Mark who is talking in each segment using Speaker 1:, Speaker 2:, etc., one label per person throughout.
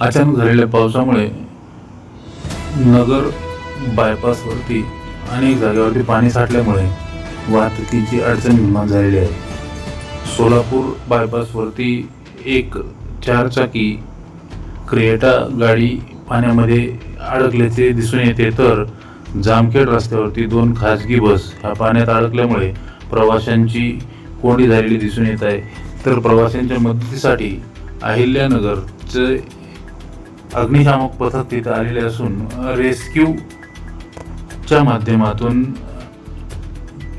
Speaker 1: अचानक झालेल्या पावसामुळे नगर बायपासवरती अनेक जागेवरती पाणी साठल्यामुळे वाहतुकीची अडचण निर्माण झालेली आहे. सोलापूर बायपासवरती एक चारचाकी क्रिएटा गाडी पाण्यामध्ये अडकल्याचे दिसून येते. तर जामखेड रस्त्यावरती दोन खाजगी बस ह्या पाण्यात अडकल्यामुळे प्रवाशांची कोंडी झालेली दिसून येत आहे. तर प्रवाशांच्या मदतीसाठी अहिल्यानगरचे अग्निशामक पथक तिथे आलेले असून रेस्क्यूच्या माध्यमातून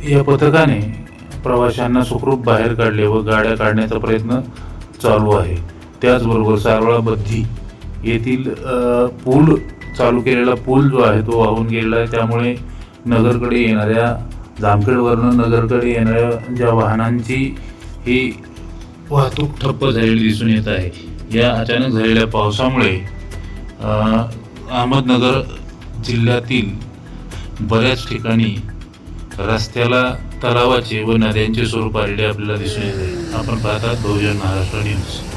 Speaker 1: या पथकाने प्रवाशांना सुखरूप बाहेर काढले व गाड्या काढण्याचा प्रयत्न चालू आहे. त्याचबरोबर सारवळाबद्धी येथील पूल चालू केलेला पूल जो आहे तो वाहून गेलेला आहे. त्यामुळे नगरकडे येणाऱ्या जामखेडवरनं नगरकडे येणाऱ्या ज्या वाहनांची ही वाहतूक ठप्प झालेली दिसून येत आहे. या अचानक झालेल्या पावसामुळे अहमदनगर जिल्ह्यातील बऱ्याच ठिकाणी रस्त्याला तलावाचे व नद्यांचे स्वरूप आलेले आपल्याला दिसून येते. आपण पाहतात बहुजन महाराष्ट्र न्यूज.